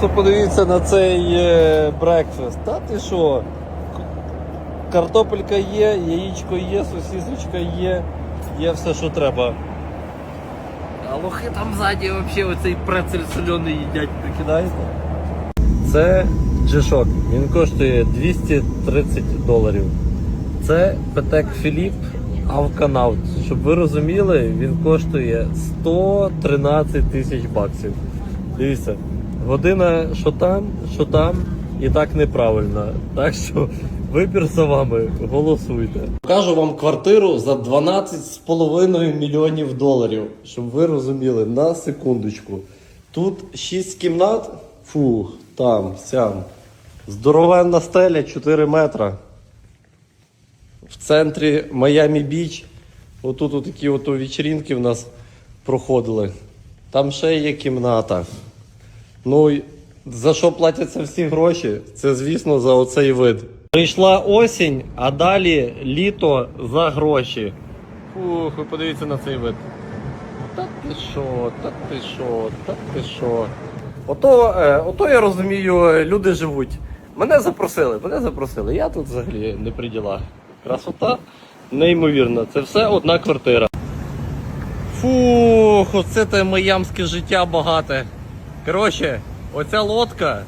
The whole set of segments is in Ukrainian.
просто подивіться на цей брекфест. Та ти що? Картопелька є, яєчко є, сосісочка є, є все, що треба. А лохи там ззаді взагалі оцей прецель соляний їдять, прикидаєте? Це G-Shock. Він коштує 230 доларів. Це Петек Філіп Авканаут. Щоб ви розуміли, він коштує 113 тисяч баксів. Дивіться, година що там, що там, і так неправильно. Так що вибір за вами, голосуйте. Покажу вам квартиру за 12,5 мільйонів доларів, щоб ви розуміли, на секундочку. Тут 6 кімнат, фух, там, сям. Здоровенна стеля 4 метра. В центрі Майами Біч. Отут такі от вечірінки в нас проходили. Там ще є кімната. Ну, за що платяться всі гроші? Це, звісно, за оцей вид. Прийшла осінь, а далі літо за гроші. Фух, ви подивіться на цей вид. Та ти що, та ти що, та ти що. Ото, е, ото я розумію, е, люди живуть. Мене запросили, мене запросили. Я тут взагалі не при ділах. Красота неймовірна. Це все одна квартира. Фух, оце те майамське життя багате. Коротше, оця лодка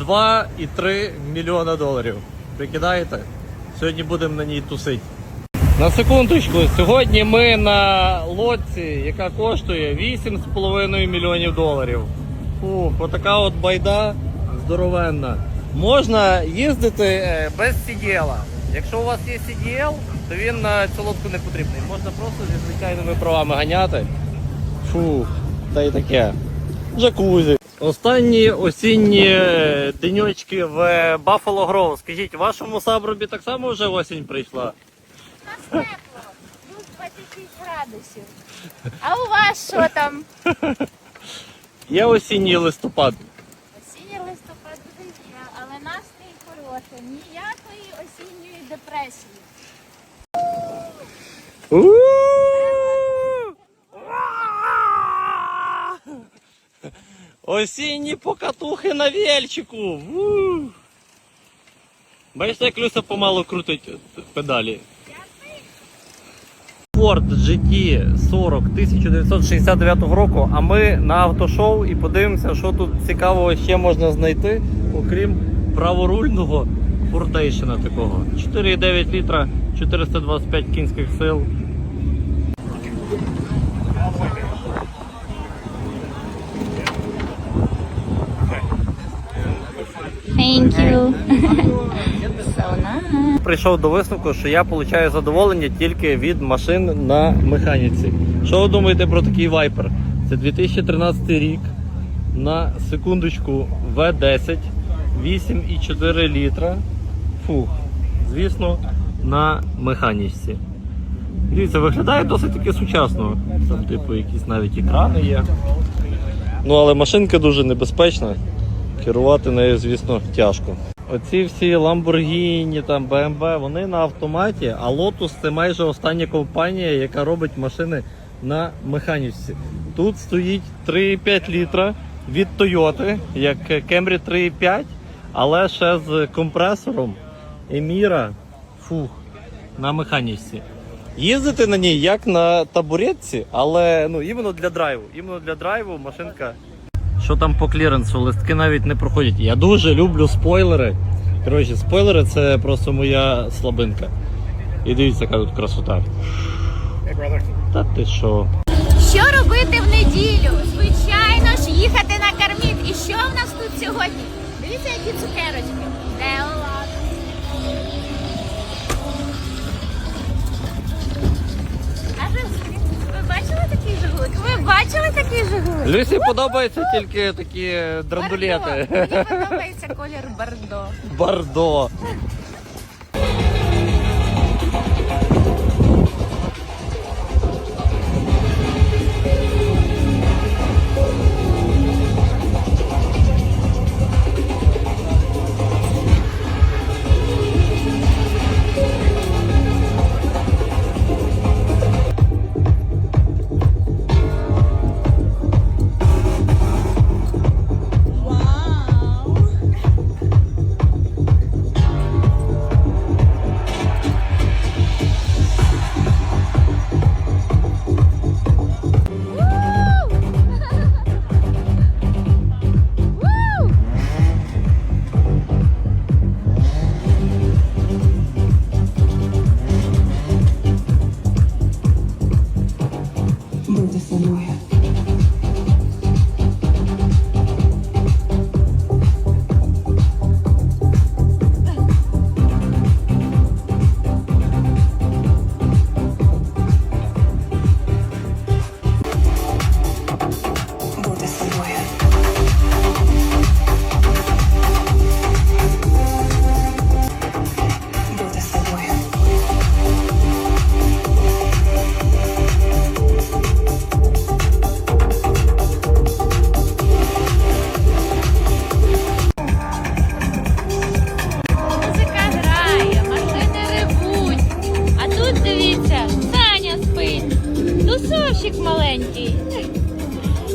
2,3 мільйона доларів. Прикидаєте? Сьогодні будемо на ній тусити. На секундочку, сьогодні ми на лодці, яка коштує 8,5 мільйонів доларів. Фух, отака от байда здоровенна. Можна їздити е, без CDL. Якщо у вас є CDL, то він на цю лодку не потрібний. Можна просто зі звичайними правами ганяти. Фух, та й таке. Джакузі. Останні осінні е, денечки в е, Buffalo Grove. Скажіть, в вашому сабробі так само вже осінь прийшла? нас тепло, плюс 26 градусів. А у вас що там? Є осінній листопад. Осінній листопад буде є, але настрій хороший. Ніякої осінньої депресії. Осінні покатухи на вельчику. Бачите, як Люся помалу крутить педалі. Ford GT 40 1969 року, а ми на автошоу і подивимося, що тут цікавого ще можна знайти, окрім праворульного фортейшена такого. 4,9 літра, 425 кінських сил. Thank you. so nice. Прийшов до висновку, що я отримую задоволення тільки від машин на механіці. Що ви думаєте про такий вайпер? Це 2013 рік. На секундочку V10, 8,4 літра. Фух, звісно, на механічці. Дивіться, виглядає досить таки сучасно. Там, типу, якісь навіть екрани є. Ну, але машинка дуже небезпечна. Керувати нею, звісно, тяжко. Оці всі Lamborghini, там BMW, вони на автоматі, а Lotus це майже остання компанія, яка робить машини на механіці. Тут стоїть 3,5 літра від Toyota, як Camry 3,5, але ще з компресором Emira, фух, на механіці. Їздити на ній як на табуретці, але ну іменно для драйву. Іменно для драйву машинка що там по кліренсу? Листки навіть не проходять. Я дуже люблю спойлери. Коротше, спойлери це просто моя слабинка. І дивіться, яка тут красота. Та ти що? Що робити в неділю? Звичайно ж, їхати на карміт. І що в нас тут сьогодні? Дивіться, які цукерочки. Деолад. Бачили такий жигулик? Люсі подобаються тільки такі драндулети. Мені подобається колір бордо. Бардо.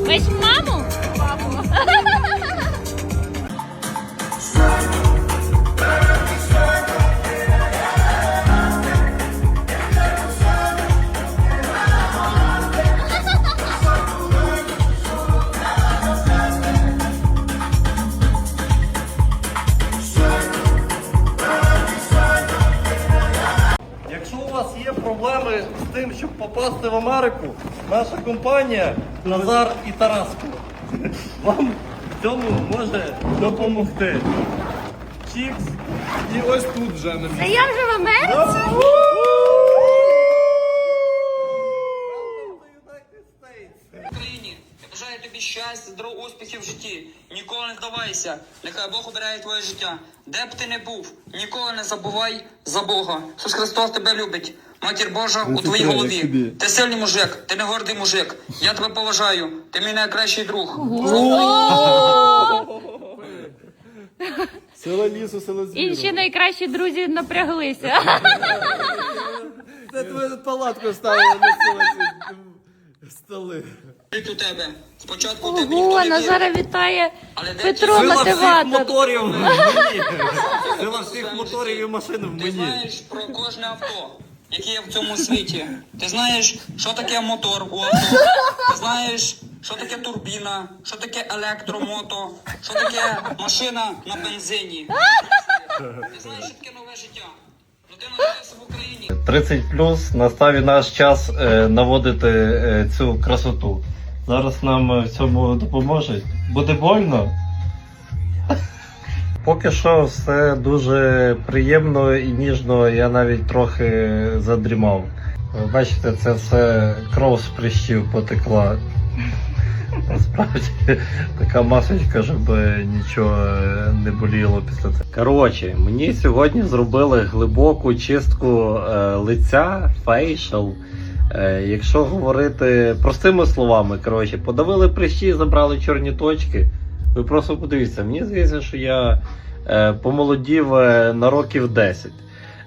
Весь? Маму. Якщо у вас є проблеми з тим, щоб попасти в Америку, наша компанія Назар і Тараско вам в цьому може допомогти. Чікс. І ось тут вже ми. А я вже в Америці? Щастя, здоров'я, успіхів в житті. Ніколи не здавайся. Нехай Бог обирає твоє життя. Де б ти не був, ніколи не забувай за Бога. Ісус Христос тебе любить. Матір Божа у твоїй голові. Ти сильний мужик, ти не гордий мужик. Я тебе поважаю. Ти мій найкращий друг. Сила лісу, сила звіру. Інші найкращі друзі напряглися. Це твою палатку ставили на ці столи. У тебе. Спочатку тебе ніхто Ого, не вірив. Назара вітає Але де Петро Сила всіх мотиватор. моторів в мені. Сила всіх моторів і машин в Ти мені. знаєш про кожне авто, яке є в цьому світі. Ти знаєш, що таке мотор у авто. Ти знаєш, що таке турбіна, що таке електромото, що таке машина на бензині. Ти знаєш, що таке нове життя. 30 плюс настав і наш час е, наводити е, цю красоту. Зараз нам е, в цьому допоможуть. Буде больно. Поки що все дуже приємно і ніжно, я навіть трохи задрімав. Бачите, це все кров з прищів потекла. Насправді така масочка, щоб нічого не боліло після цього. Коротше, мені сьогодні зробили глибоку чистку е, лиця, фейшл. Е, якщо говорити простими словами, коротше, подавили прищі, забрали чорні точки. Ви просто подивіться, мені здається, що я е, помолодів е, на років 10.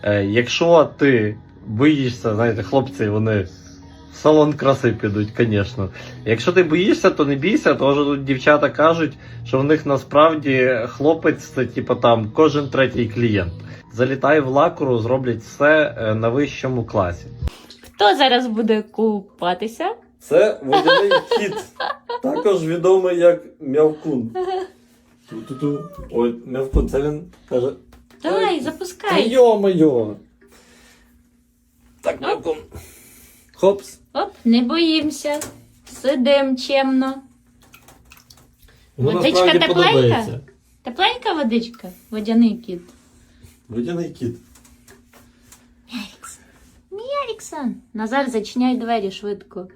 Е, якщо ти боїшся, знаєте, хлопці, вони в салон краси підуть, звісно. Якщо ти боїшся, то не бійся, тому що тут дівчата кажуть, що в них насправді хлопець це типу там кожен третій клієнт. Залітай в лакуру, зроблять все е, на вищому класі. Хто зараз буде купатися? Це водяний кіт, також відомий як м'явкун. Ту-ту-ту. Ой, м'явкун, це він каже. Давай, запускай. йо-моє. Так, м'явкун. Хопс. Оп, не боїмося. Сидим чемно. Воно Водичка насправді тепленька? подобається. Тепленька водичка? Водяний кіт. Водяний кіт. Мій Аліксон. Назар, зачиняй двері швидко.